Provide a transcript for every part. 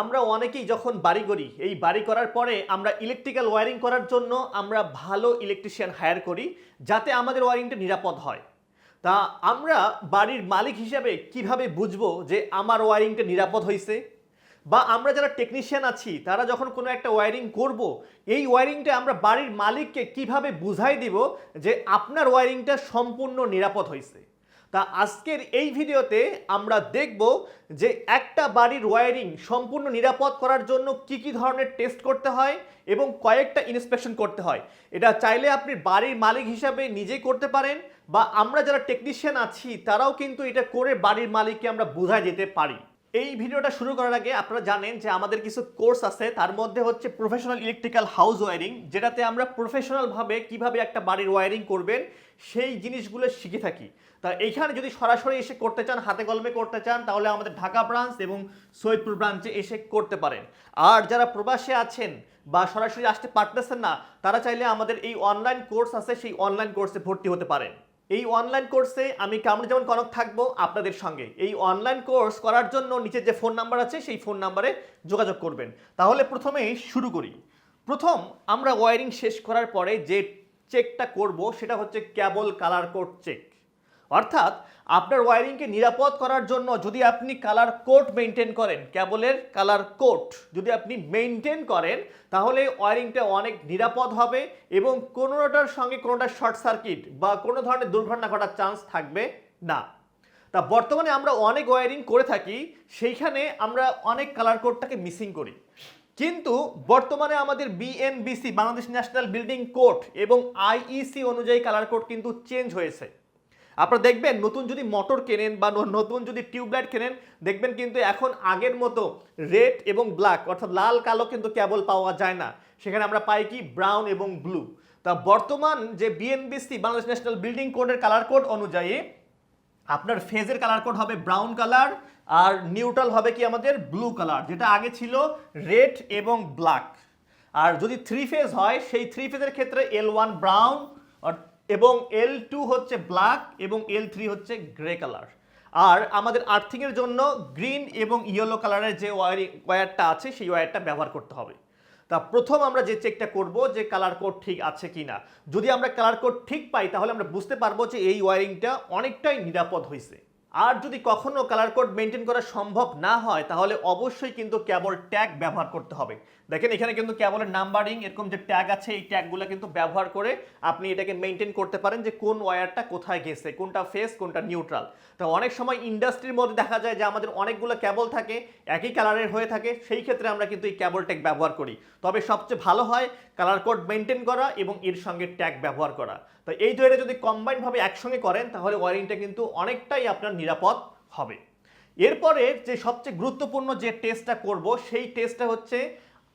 আমরা অনেকেই যখন বাড়ি করি, এই বাড়ি করার পরে আমরা ইলেকট্রিক্যাল ওয়ারিং করার জন্য আমরা ভালো ইলেকট্রিশিয়ান হায়ার করি যাতে আমাদের ওয়ারিংটা নিরাপদ হয়। তা আমরা বাড়ির মালিক হিসাবে কীভাবে বুঝব যে আমার ওয়ারিংটা নিরাপদ হয়েছে বা আমরা যারা টেকনিশিয়ান আছি, তারা যখন কোনো একটা ওয়ারিং করব, এই ওয়ারিংটা আমরা বাড়ির মালিককে কীভাবে বুঝাই দিব যে আপনার ওয়ারিংটা সম্পূর্ণ নিরাপদ হয়েছে তা আজকের এই ভিডিওতে আমরা দেখব যে একটা বাড়ির ওয়ারিং সম্পূর্ণ নিরাপদ করার জন্য কি কি ধরনের টেস্ট করতে হয় এবং কয়েকটা ইন্সপেকশন করতে হয়। এটা চাইলে আপনি বাড়ির মালিক হিসাবে নিজেই করতে পারেন বা আমরা যারা টেকনিশিয়ান আছি, তারাও কিন্তু এটা করে বাড়ির মালিককে আমরা বোঝাই যেতে পারি। এই ভিডিওটা শুরু করার আগে আপনারা জানেন যে আমাদের কিছু কোর্স আছে, তার মধ্যে হচ্ছে প্রফেশনাল ইলেকট্রিক্যাল হাউস ওয়্যারিং যেটাতে আমরা প্রফেশনালভাবে কীভাবে একটা বাড়ির ওয়্যারিং করবেন, সেই জিনিসগুলো শিখে থাকি। তা এইখানে যদি সরাসরি এসে করতে চান, হাতে কলমে করতে চান, তাহলে আমাদের ঢাকা ব্রাঞ্চ এবং সৈয়দপুর ব্রাঞ্চে এসে করতে পারেন। আর যারা প্রবাসে আছেন বা সরাসরি আসতে পারতেছেন না, তারা চাইলে আমাদের এই অনলাইন কোর্স আছে, সেই অনলাইন কোর্সে ভর্তি হতে পারেন। এই অনলাইন কোর্সে আমি কামরুল যেমন কনক থাকব আপনাদের সঙ্গে। এই অনলাইন কোর্স করার জন্য নিচে যে ফোন নাম্বার আছে, সেই ফোন নাম্বারে যোগাযোগ করবেন। তাহলে প্রথমেই শুরু করি। প্রথম আমরা ওয়্যারিং শেষ করার পরে যে চেকটা করব, সেটা হচ্ছে কেবল কালার কোড চেক অর্থাৎ আপনার ওয়ারিংকে নিরাপদ করার জন্য যদি আপনি কালার কোট মেনটেন করেন, কেবলের কালার কোট যদি আপনি মেনটেন করেন, তাহলে ওয়ারিংটা অনেক নিরাপদ হবে এবং কোনোটার সঙ্গে কোনোটা শর্ট সার্কিট বা কোনো ধরনের দুর্ঘটনা ঘটার চান্স থাকবে না। তা বর্তমানে আমরা অনেক ওয়ারিং করে থাকি, সেইখানে আমরা অনেক কালার কোডটাকে মিসিং করি। কিন্তু বর্তমানে আমাদের BNBC Bangladesh national building code এবং আইইসি অনুযায়ী কালার কোড কিন্তু চেঞ্জ হয়েছে। আপনারা দেখবেন নতুন যদি মোটর কেনেন বা নতুন যদি টিউবলাইট কেনেন, দেখবেন কিন্তু এখন আগের মতো রেড এবং ব্ল্যাক অর্থাৎ লাল, কালো কিন্তু কেবল পাওয়া যায় না। সেখানে আমরা পাই কি? ব্রাউন এবং ব্লু তা বর্তমান যে বিএনবিসি বাংলাদেশ ন্যাশনাল বিল্ডিং কোডের কালার কোড অনুযায়ী, আপনার ফেজের কালার কোড হবে ব্রাউন কালার আর নিউট্রাল হবে কি আমাদের ব্লু কালার যেটা আগে ছিল রেড এবং ব্ল্যাক আর যদি থ্রি ফেজ হয়, সেই থ্রি ফেজের ক্ষেত্রে এল ওয়ান ব্রাউন এবং এল টু হচ্ছে ব্ল্যাক এবং এল থ্রি হচ্ছে গ্রে কালার আর আমাদের আর্থিংয়ের জন্য গ্রিন এবং ইয়েলো কালারের যে ওয়ারিং ওয়্যারটা আছে, সেই ওয়্যারটা ব্যবহার করতে হবে। তা প্রথম আমরা যে চেকটা করব যে কালার কোড ঠিক আছে কি না যদি আমরা কালার কোড ঠিক পাই, তাহলে আমরা বুঝতে পারব যে এই ওয়ারিংটা অনেকটাই নিরাপদ হয়েছে আর যদি কখনো কালার কোড মেনটেন করা সম্ভব না হয়, তাহলে অবশ্যই কিন্তু কেবল ট্যাগ ব্যবহার করতে হবে। দেখেন, এখানে কিন্তু কেবলের নাম্বারিং এরকম যে ট্যাগ আছে, এই ট্যাগগুলো কিন্তু ব্যবহার করে আপনি এটাকে মেনটেন করতে পারেন যে কোন ওয়্যারটা কোথায় গেছে, কোনটা ফেস কোনটা নিউট্রাল তো অনেক সময় ইন্ডাস্ট্রির মধ্যে দেখা যায় যে আমাদের অনেকগুলো কেবল থাকে, একই কালারের হয়ে থাকে, সেই ক্ষেত্রে আমরা কিন্তু এই কেবল ট্যাগ ব্যবহার করি। তবে সবচেয়ে ভালো হয় কালার কোড মেনটেন করা এবং এর সঙ্গে ট্যাগ ব্যবহার করা। তো এই দুইটা যদি কম্বাইনভাবে একসঙ্গে করেন, তাহলে ওয়ারিংটা কিন্তু অনেকটাই আপনার নিরাপদ হবে। এরপরে যে সবচেয়ে গুরুত্বপূর্ণ যে টেস্টটা করব, সেই টেস্টটা হচ্ছে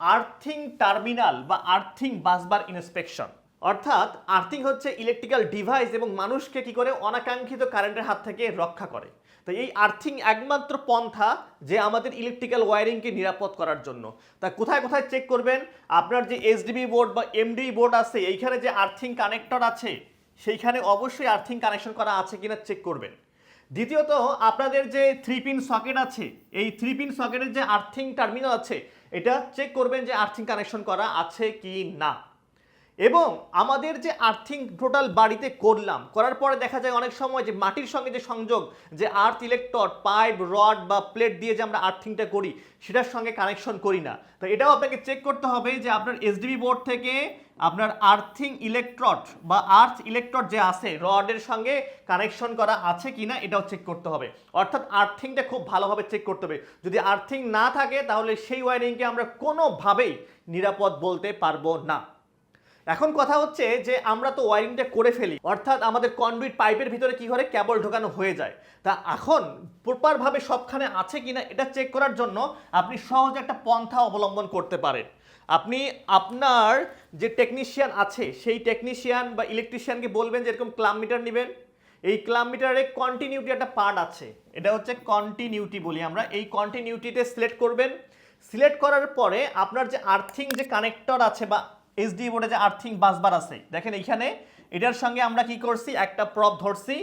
আর্থিং টার্মিনাল বা আর্থিং বাসবার ইন্সপেকশন অর্থাৎ আর্থিং হচ্ছে ইলেকট্রিক্যাল ডিভাইস এবং মানুষকে কি করে অনাকাঙ্ক্ষিত কারেন্টের হাত থেকে রক্ষা করে। তো এই আর্থিং একমাত্র পন্থা যে আমাদের ইলেকট্রিক্যাল ওয়ারিংকে নিরাপদ করার জন্য। তা কোথায় কোথায় চেক করবেন? আপনার যে এসডিবি বোর্ড বা এমডি বোর্ড আছে, এইখানে যে আর্থিং কানেক্টর আছে, সেইখানে অবশ্যই আর্থিং কানেকশন করা আছে কিনা চেক করবেন। দ্বিতীয়ত, আপনাদের যে থ্রি পিন সকেট আছে, এই থ্রি পিন সকেটের যে আর্থিং টার্মিনাল আছে, এটা চেক করবেন যে আর্থিং কানেকশন করা আছে কি না এবং আমাদের যে আর্থিং টোটাল বাড়িতে করলাম, করার পরে দেখা যায় অনেক সময় যে মাটির সঙ্গে যে সংযোগ, যে আর্থ ইলেকট্রড পাইপ রড বা প্লেট দিয়ে যে আমরা আর্থিংটা করি, সেটার সঙ্গে কানেকশন করি না। তো এটাও আপনাকে চেক করতে হবে যে আপনার এসডিবি বোর্ড থেকে আপনার আর্থিং ইলেকট্রড বা আর্থ ইলেকট্রড যে আছে রডের সঙ্গে কানেকশন করা আছে কি না এটাও চেক করতে হবে। অর্থাৎ আর্থিংটা খুব ভালোভাবে চেক করতে হবে। যদি আর্থিং না থাকে, তাহলে সেই ওয়ারিংকে আমরা কোনোভাবেই নিরাপদ বলতে পারব না। এখন কথা হচ্ছে যে আমরা তো ওয়ারিংটা করে ফেলি। অর্থাৎ আমাদের কনডুইট পাইপের ভিতরে কি করে কেবল ঢোকানো হয়ে যায়। তা এখন প্রপারভাবে সবখানে আছে কিনা এটা চেক করার জন্য আপনি সহজে একটা পন্থা অবলম্বন করতে পারেন। আপনি আপনার যে টেকনিশিয়ান আছে, সেই টেকনিশিয়ান বা ইলেকট্রিশিয়ানকে বলবেন যে এরকম ক্লাম মিটার নেবেন। এই ক্লাম মিটারে কন্টিনিউটি একটা পার্ট আছে। এটা হচ্ছে কন্টিনিউটি বলি আমরা। এই কন্টিনিউটিতে সিলেক্ট করবেন। সিলেক্ট করার পরে আপনার যে আর্থিং যে কানেক্টর আছে বা এসডি বোর্ডে যে আর্থিং বাসবার আছে, দেখেন এখানে এটার সঙ্গে আমরা কি করছি? একটা প্রপ ধরছি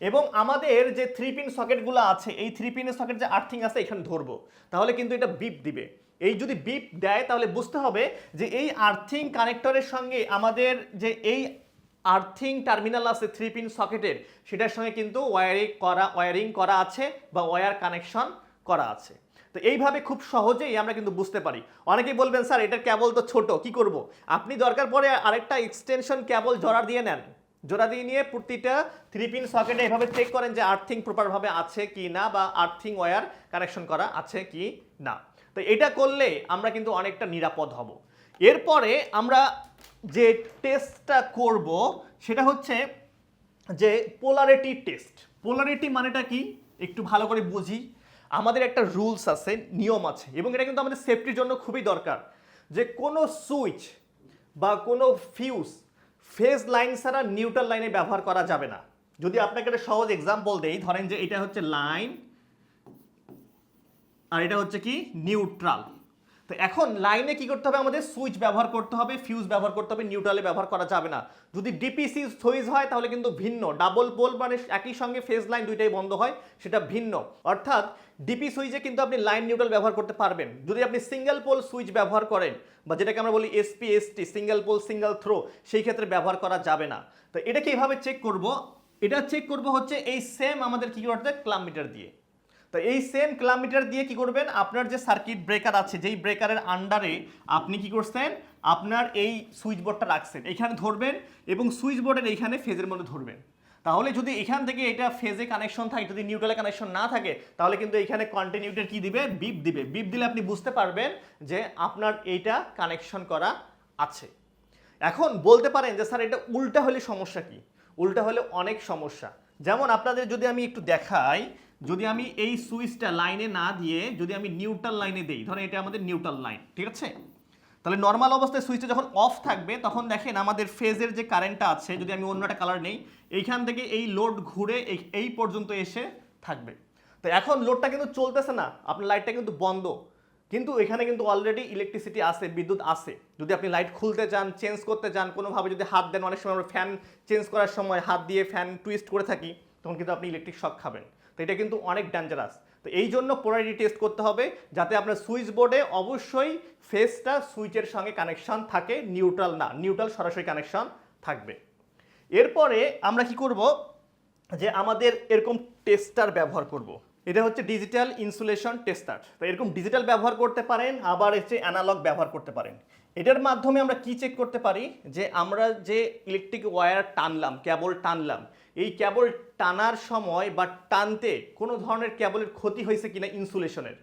এবং আমাদের যে থ্রি পিন সকেটগুলো আছে, এই থ্রি পিনের সকেট যে আর্থিং আছে, এখানে ধরবো। তাহলে কিন্তু এটা বিপ দিবে। এই যদি বিপ দেয়, তাহলে বুঝতে হবে যে এই আর্থিং কানেক্টরের সঙ্গে আমাদের যে এই আর্থিং টার্মিনাল আছে থ্রি পিন সকেটের সেটার সঙ্গে কিন্তু ওয়ারিং করা ওয়ারিং করা আছে বা ওয়্যার কানেকশন করা আছে। তো এইভাবে খুব সহজেই আমরা কিন্তু বুঝতে পারি। অনেকেই বলবেন, স্যার এটার ক্যাবল তো ছোট, কি করব? আপনি দরকার পড়ে আরেকটা এক্সটেনশন ক্যাবল জোড়া দিয়ে নেন। জোড়া দিয়ে নিয়ে প্রতিটা থ্রি পিন সকেটে এভাবে চেক করেন যে আর্থিং প্রপারভাবে আছে কি না বা আর্থিং ওয়্যার কানেকশন করা আছে কি না। তো এটা করলে আমরা কিন্তু অনেকটা নিরাপদ হব। এরপরে আমরা যে টেস্টটা করব, সেটা হচ্ছে যে পোলারিটি টেস্ট পোলারিটি মানেটা কি? একটু ভালো করে বুঝি। আমাদের একটা রুলস আছে, নিয়ম আছে, এবং এটা কিন্তু আমাদের সেফটির জন্য খুবই দরকার যে কোনো সুইচ বা কোনো ফিউজ ফেজ লাইন ছাড়া নিউট্রাল লাইনে ব্যবহার করা যাবে না। যদি আপনাকে একটা সহজ এক্সাম্পল দেই, ধরেন যে এটা হচ্ছে লাইন আর এটা হচ্ছে কি? নিউট্রাল তো এখন লাইনে কি করতে হবে? আমাদের সুইচ ব্যবহার করতে হবে ফিউজ ব্যবহার করতে হবে নিউট্রালে ব্যবহার করা যাবে না। যদি ডিপিসি সুইচ হয়, তাহলে কিন্তু ভিন্ন। ডাবল পোল মানে একই সঙ্গে ফেজ লাইন দুইটাই বন্ধ হয়, সেটা ভিন্ন। অর্থাৎ ডিপি সুইচে কিন্তু আপনি লাইন নিউট্রাল ব্যবহার করতে পারবেন। যদি আপনি সিঙ্গেল পোল সুইচ ব্যবহার করেন, বা যেটাকে আমরা বলি SP ST single pole single throw সেই ক্ষেত্রে ব্যবহার করা যাবে না। তো এটাকে এইভাবে চেক করব। এটা চেক করব হচ্ছে এই সেম আমাদের কি করতে ক্লাম মিটার দিয়ে। তো এই সেম কিলোমিটার দিয়ে কি করবেন? আপনার যে সার্কিট ব্রেকার আছে, যেই ব্রেকারের আন্ডারে আপনি কি করছেন? আপনার এই সুইচ বোর্ডটা রাখছেন। এখানে ধরবেন এবং সুইচ বোর্ডের এইখানে ফেজের মধ্যে ধরবেন। তাহলে যদি এখান থেকে এটা ফেজে কানেকশন থাকে, যদি নিউট্রালে কানেকশন না থাকে, তাহলে কিন্তু এখানে কন্টিনিউটার কি দিবে? বিপ দিবে। বিপ দিলে আপনি বুঝতে পারবেন যে আপনার এইটা কানেকশন করা আছে। এখন বলতে পারেন যে, স্যার, এটা উল্টা হলে সমস্যা কি? উল্টা হলে অনেক সমস্যা। যেমন আপনাদের যদি আমি একটু দেখাই যদি আমি এই সুইচটা লাইনে না দিয়ে যদি আমি নিউট্রাল লাইনে দেই, ধরেন এটা আমাদের নিউট্রাল লাইন, ঠিক আছে? তাহলে নর্মাল অবস্থায় সুইচটা যখন অফ থাকবে, তখন দেখেন আমাদের ফেজের যে কারেন্টটা আছে, যদি আমি অন্য একটা কালার নেই, এইখান থেকে এই লোড ঘুরে এই পর্যন্ত এসে থাকবে। তো এখন লোডটা কিন্তু চলতেছে না, আপনার লাইটটা কিন্তু বন্ধ। কিন্তু এখানে কিন্তু অলরেডি ইলেকট্রিসিটি আছে, বিদ্যুৎ আছে। যদি আপনি লাইট খুলতে চান চেঞ্জ করতে চান, কোনোভাবে যদি হাত দেন, অনেক সময় আমরা ফ্যান চেঞ্জ করার সময় হাত দিয়ে ফ্যান টুইস্ট করে থাকি, তখন কিন্তু আপনি ইলেকট্রিক শক খাবেন। তো এটা কিন্তু অনেক ডেঞ্জারাস তো এই জন্য পোলারিটি টেস্ট করতে হবে, যাতে আপনার সুইচ বোর্ডে অবশ্যই ফেসটা সুইচের সঙ্গে কানেকশান থাকে নিউট্রাল না নিউট্রাল সরাসরি কানেকশন থাকবে। এরপরে আমরা কি করব? যে আমাদের এরকম টেস্টার ব্যবহার করব। এটা হচ্ছে ডিজিটাল ইনসুলেশন টেস্টার তো এরকম ডিজিটাল ব্যবহার করতে পারেন, আবার হচ্ছে অ্যানালগ ব্যবহার করতে পারেন। এটার মাধ্যমে আমরা কি চেক করতে পারি? যে আমরা যে ইলেকট্রিক ওয়্যার টানলাম কেবল টানলাম, এই কেবল টানার সময় বা টানতে কোনো ধরনের কেবলের ক্ষতি হয়েছে কিনা ইনসুলেশনের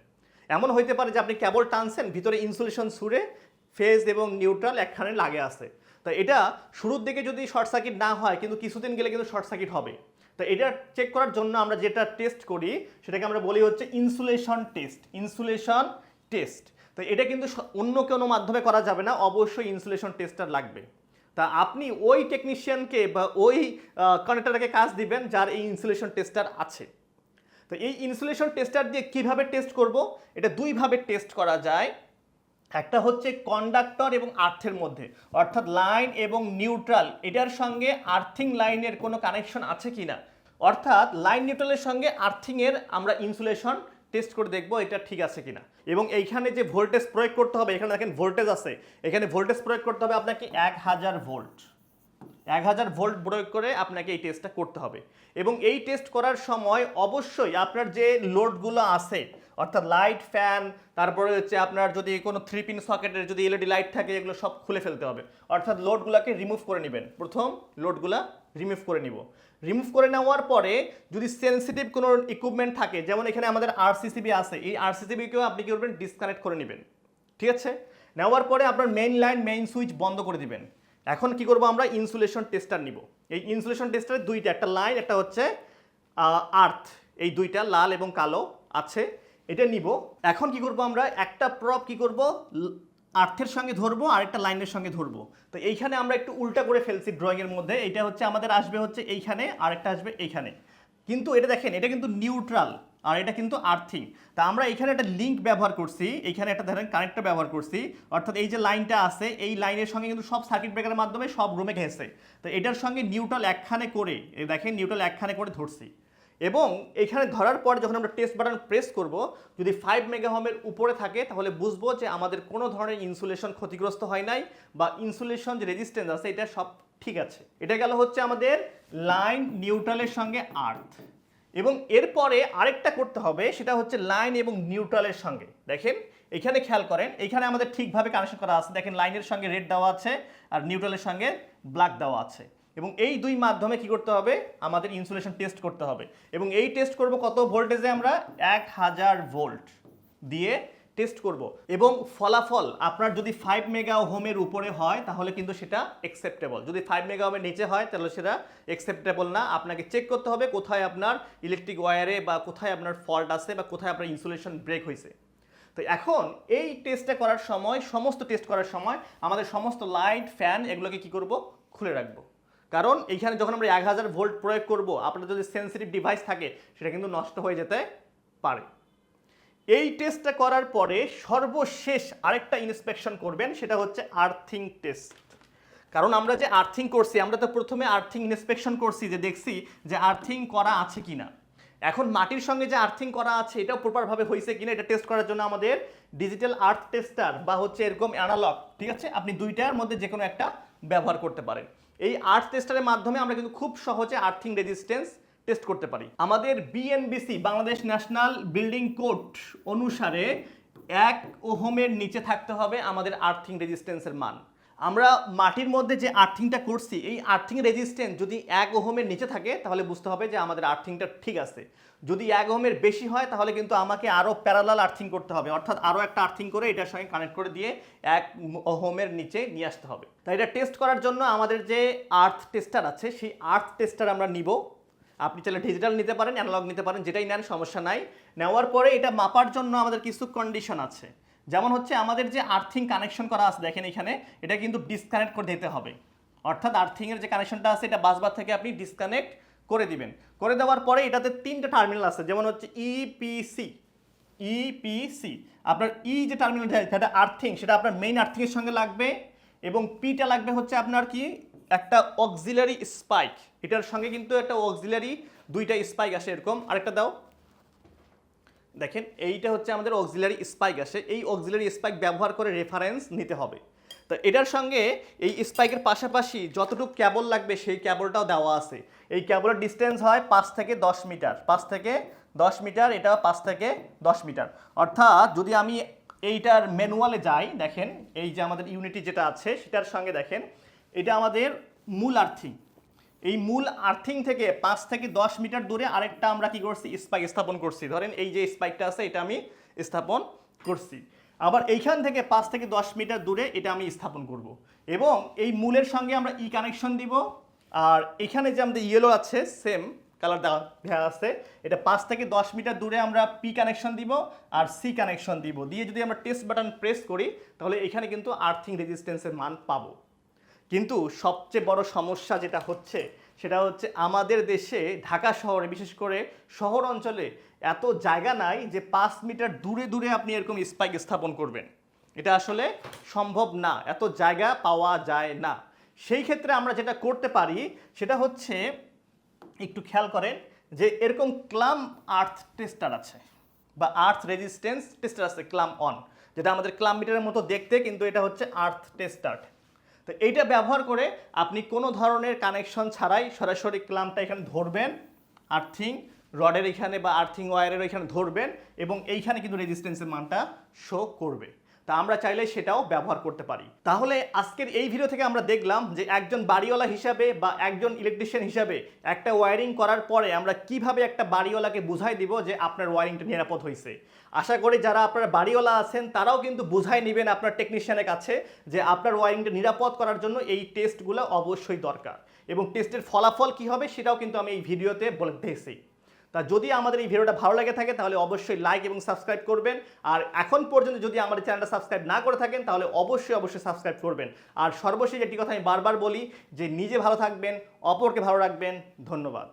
এমন হইতে পারে যে আপনি কেবল টানছেন, ভিতরে ইনসুলেশন সুরে ফেজ এবং নিউট্রাল একখানে লাগে আছে। তো এটা শুরুর দিকে যদি শর্ট সার্কিট না হয়, কিন্তু কিছুদিন গেলে কিন্তু শর্ট সার্কিট হবে। তো এটা চেক করার জন্য আমরা যেটা টেস্ট করি, সেটাকে আমরা বলি হচ্ছে ইনসুলেশন টেস্ট ইনসুলেশন টেস্ট তো এটা কিন্তু অন্য কোনো মাধ্যমে করা যাবে না, অবশ্যই ইনসুলেশন টেস্টার লাগবে। তা আপনি ওই টেকনিশিয়ানকে বা ওই কানেক্টারকে কাজ দিবেন যার এই ইনসুলেশন টেস্টার আছে। তো এই ইনসুলেশন টেস্টার দিয়ে কীভাবে টেস্ট করব? এটা দুইভাবে টেস্ট করা যায়। একটা হচ্ছে কন্ডাক্টর এবং আর্থের মধ্যে, অর্থাৎ লাইন এবং নিউট্রাল এটার সঙ্গে আর্থিং লাইনের কোনো কানেকশন আছে কি না অর্থাৎ লাইন নিউট্রালের সঙ্গে আর্থিংয়ের আমরা ইনসুলেশন টেস্ট করে দেখব এটা ঠিক আছে কিনা। এবং এইখানে যে ভোল্টেজ প্রয়োগ করতে হবে, এখানে দেখেন ভোল্টেজ আছে। এখানে ভোল্টেজ প্রয়োগ করতে হবে আপনাকে এক হাজার ভোল্ট। এক হাজার ভোল্ট প্রয়োগ করে আপনাকে এই টেস্টটা করতে হবে। এবং এই টেস্ট করার সময় অবশ্যই আপনার যে লোডগুলো আছে, অর্থাৎ লাইট, ফ্যান, তারপরে হচ্ছে আপনার যদি কোনো থ্রি পিন সকেটের যদি এলইডি লাইট থাকে, এগুলো সব খুলে ফেলতে হবে। অর্থাৎ লোডগুলোকে রিমুভ করে নেবেন। প্রথম লোডগুলা রিমুভ করে নিব। রিমুভ করে নেওয়ার পরে যদি সেন্সিটিভ কোনো ইকুইপমেন্ট থাকে, যেমন এখানে আমাদের আরসিসিবি আছে, এই আরসিসিবিকেও আপনি কী করবেন? ডিসকানেক্ট করে নেবেন। ঠিক আছে? নেওয়ার পরে আপনার মেইন লাইন মেইন সুইচ বন্ধ করে দিবেন। এখন কি করব আমরা? ইনসুলেশন টেস্টার নিব। এই ইনসুলেশন টেস্টারের দুইটা, একটা লাইন একটা হচ্ছে আর্থ এই দুইটা লাল এবং কালো আছে, এটা নিব। এখন কি করব আমরা? একটা প্রপ কি করব? আর্থের সঙ্গে ধরবো আর একটা লাইনের সঙ্গে ধরবো। তো এইখানে আমরা একটু উল্টা করে ফেলছি ড্রয়িংয়ের মধ্যে। এটা হচ্ছে আমাদের আসবে হচ্ছে এইখানে আর একটা আসবে এইখানে। কিন্তু এটা দেখেন, এটা কিন্তু নিউট্রাল আর এটা কিন্তু আর্থিং। তা আমরা এখানে একটা লিঙ্ক ব্যবহার করছি এখানে একটা ধরেন কানেক্টর ব্যবহার করছি। অর্থাৎ এই যে লাইনটা আছে, এই লাইনের সঙ্গে কিন্তু সব সার্কিট ব্রেকারের মাধ্যমে সব রুমে ঘেঁষে তো এটার সঙ্গে নিউট্রাল একখানে করে দেখেন নিউট্রাল একখানে করে ধরছি। এবং এখানে ধরার পর যখন আমরা টেস্ট বাটন প্রেস করব, যদি ফাইভ মেগাহমের উপরে থাকে, তাহলে বুঝব যে আমাদের কোনো ধরনের ইনসুলেশন ক্ষতিগ্রস্ত হয় নাই বা ইনসুলেশন যে রেজিস্ট্যান্স আছে, এটা সব ঠিক আছে। এটা গেল হচ্ছে আমাদের লাইন নিউট্রালের সঙ্গে আর্থ এবং এরপরে আরেকটা করতে হবে, সেটা হচ্ছে লাইন এবং নিউট্রালের সঙ্গে। দেখেন, এখানে খেয়াল করেন, এখানে আমাদের ঠিকভাবে কানেকশন করা আছে। দেখেন লাইনের সঙ্গে রেড দেওয়া আছে আর নিউট্রালের সঙ্গে ব্ল্যাক দেওয়া আছে। এবং এই দুই মাধ্যমে কি করতে হবে? আমাদের ইনসুলেশন টেস্ট করতে হবে। এবং এই টেস্ট করব কত ভোল্টেজে আমরা? এক হাজার ভোল্ট দিয়ে টেস্ট করব। এবং ফলাফল আপনার যদি ফাইভ মেগা হোমের উপরে হয়, তাহলে কিন্তু সেটা অ্যাকসেপ্টেবল যদি ফাইভ মেগা হোমের নিচে হয়, তাহলে সেটা অ্যাকসেপ্টেবল না। আপনাকে চেক করতে হবে কোথায় আপনার ইলেকট্রিক ওয়্যারে বা কোথায় আপনার ফল্ট আছে বা কোথায় আপনার ইনসুলেশন ব্রেক হয়েছে। তো এখন এই টেস্টটা করার সময়, সমস্ত টেস্ট করার সময় আমাদের সমস্ত লাইট ফ্যান এগুলোকে কি করব? খুলে রাখব। কারণ এইখানে যখন আমরা এক হাজার ভোল্ট প্রয়োগ করব, আপনার যদি সেন্সিটিভ ডিভাইস থাকে, সেটা কিন্তু নষ্ট হয়ে যেতে পারে। এই টেস্টটা করার পরে সর্বশেষ আরেকটা ইন্সপেকশন করবেন, সেটা হচ্ছে আর্থিং টেস্ট কারণ আমরা যে আর্থিং করছি, আমরা তো প্রথমে আর্থিং ইন্সপেকশন করছি যে দেখছি যে আর্থিং করা আছে কি না এখন মাটির সঙ্গে যে আর্থিং করা আছে, এটাও প্রপারভাবে হয়েছে কিনা, এটা টেস্ট করার জন্য আমাদের ডিজিটাল আর্থ টেস্টার বা হচ্ছে এরকম অ্যানালগ ঠিক আছে? আপনি দুইটার মধ্যে যে কোনো একটা ব্যবহার করতে পারেন। এই আর্থ টেস্টারের মাধ্যমে আমরা কিন্তু খুব সহজে আর্থিং রেজিস্ট্যান্স টেস্ট করতে পারি। আমাদের BNBC Bangladesh national building code অনুসারে এক ওহোমের নিচে থাকতে হবে আমাদের আর্থিং রেজিস্ট্যান্সের মান। আমরা মাটির মধ্যে যে আর্থিংটা করছি, এই আর্থিং রেজিস্ট্যান্স যদি এক ওহমের নিচে থাকে, তাহলে বুঝতে হবে যে আমাদের আর্থিংটা ঠিক আছে। যদি এক ওহমের বেশি হয়, তাহলে কিন্তু আমাকে আরও প্যারালাল আর্থিং করতে হবে। অর্থাৎ আরও একটা আর্থিং করে এটার সঙ্গে কানেক্ট করে দিয়ে এক ওহমের নিচে নিয়ে আসতে হবে। তাই এটা টেস্ট করার জন্য আমাদের যে আর্থ টেস্টার আছে, সেই আর্থ টেস্টার আমরা নিব। আপনি চাইলে ডিজিটাল নিতে পারেন অ্যানালগ নিতে পারেন, যেটাই নেন, সমস্যা নাই। নেওয়ার পরে এটা মাপার জন্য আমাদের কিছু কন্ডিশন আছে। যেমন হচ্ছে আমাদের যে আর্থিং কানেকশন করা আছে, দেখেন এখানে, এটা কিন্তু ডিসকানেক্ট করে দিতে হবে। অর্থাৎ আর্থিংয়ের যে কানেকশনটা আছে, এটা বাসবার থেকে আপনি ডিসকানেক্ট করে দিবেন। করে দেওয়ার পরে এটাতে তিনটা টার্মিনাল আছে, যেমন হচ্ছে E ইপিসি ইপিসি আপনার ই যে টার্মিনাল যেটা আর্থিং সেটা আপনার মেইন আর্থিংয়ের সঙ্গে লাগবে এবং পিটা লাগবে হচ্ছে আপনার কি? একটা অক্সিলারি স্পাইক এটার সঙ্গে কিন্তু একটা অক্সিলারি দুইটা স্পাইক আসে এরকম। আরেকটা দাও। দেখেন, এইটা হচ্ছে আমাদের অক্সিলারি স্পাইক আসে। এই অক্সিলারি স্পাইক ব্যবহার করে রেফারেন্স নিতে হবে। তো এটার সঙ্গে এই স্পাইকের পাশাপাশি যতটুকু ক্যাবল লাগবে, সেই ক্যাবলটাও দেওয়া আছে। এই ক্যাবলের ডিস্টেন্স হয় পাঁচ থেকে দশ মিটার। পাঁচ থেকে দশ মিটার, এটা পাঁচ থেকে দশ মিটার। অর্থাৎ যদি আমি এইটার ম্যানুয়ালে যাই, দেখেন, এই যে আমাদের ইউনিটি যেটা আছে, সেটার সঙ্গে দেখেন, এটা আমাদের মূল আর্থিং এই মূল আর্থিং থেকে পাঁচ থেকে দশ মিটার দূরে আরেকটা আমরা কি করছি? স্পাইক স্থাপন করছি। ধরেন এই যে স্পাইকটা আছে, এটা আমি স্থাপন করছি। আবার এইখান থেকে পাঁচ থেকে দশ মিটার দূরে এটা আমি স্থাপন করব। এবং এই মূলের সঙ্গে আমরা ই কানেকশন দিব। আর এখানে যে আমাদের ইয়েলো আছে সেম কালার দেওয়া আছে। এটা পাঁচ থেকে দশ মিটার দূরে আমরা পি কানেকশন দিব আর সি কানেকশন দিব। দিয়ে যদি আমরা টেস্ট বাটন প্রেস করি, তাহলে এখানে কিন্তু আর্থিং রেজিস্ট্যান্সের মান পাবো। কিন্তু সবচেয়ে বড় সমস্যা যেটা হচ্ছে, সেটা হচ্ছে আমাদের দেশে, ঢাকা শহরে, বিশেষ করে শহর অঞ্চলে এত জায়গা নাই যে পাঁচ মিটার দূরে দূরে আপনি এরকম স্পাইক স্থাপন করবেন। এটা আসলে সম্ভব না, এত জায়গা পাওয়া যায় না। সেই ক্ষেত্রে আমরা যেটা করতে পারি, সেটা হচ্ছে একটু খেয়াল করেন যে এরকম ক্লাম আর্থ টেস্টার আছে বা আর্থ রেজিস্ট্যান্স টেস্টার আছে ক্লাম অন, যেটা আমাদের ক্লাম মিটারের মতো দেখতে, কিন্তু এটা হচ্ছে আর্থ টেস্টার তো এইটা ব্যবহার করে আপনি কোনো ধরনের কানেকশন ছাড়াই সরাসরি ক্লামটা এখানে ধরবেন আর্থিং রডের এখানে বা আর্থিং ওয়ারের এখানে ধরবেন এবং এইখানে কিন্তু রেজিস্ট্যান্সের মানটা শো করবে। তা আমরা চাইলে সেটাও ব্যবহার করতে পারি। তাহলে আজকের এই ভিডিও থেকে আমরা দেখলাম যে একজন বাড়িওয়ালা হিসাবে বা একজন ইলেকট্রিশিয়ান হিসাবে একটা ওয়ারিং করার পরে আমরা কীভাবে একটা বাড়িওয়ালাকে বুঝাই দিব যে আপনার ওয়ারিংটা নিরাপদ হয়েছে আশা করি যারা আপনার বাড়িওয়ালা আছেন, তারাও কিন্তু বুঝাই নেবেন আপনার টেকনিশিয়ানের কাছে যে আপনার ওয়ারিংটা নিরাপদ করার জন্য এই টেস্টগুলো অবশ্যই দরকার। এবং টেস্টের ফলাফল কি হবে সেটাও কিন্তু আমি এই ভিডিওতে বলে দিয়েছি। তা যদি আমাদের এই ভিডিওটা ভালো লাগে থাকে, তাহলে অবশ্যই লাইক এবং সাবস্ক্রাইব করবেন। আর এখন পর্যন্ত যদি আমাদের চ্যানেলটা সাবস্ক্রাইব না করে থাকেন, তাহলে অবশ্যই অবশ্যই সাবস্ক্রাইব করবেন। আর সর্বশেষ একটি কথা আমি বারবার বলি, যে নিজে ভালো থাকবেন, অপরকে ভালো রাখবেন, ধন্যবাদ।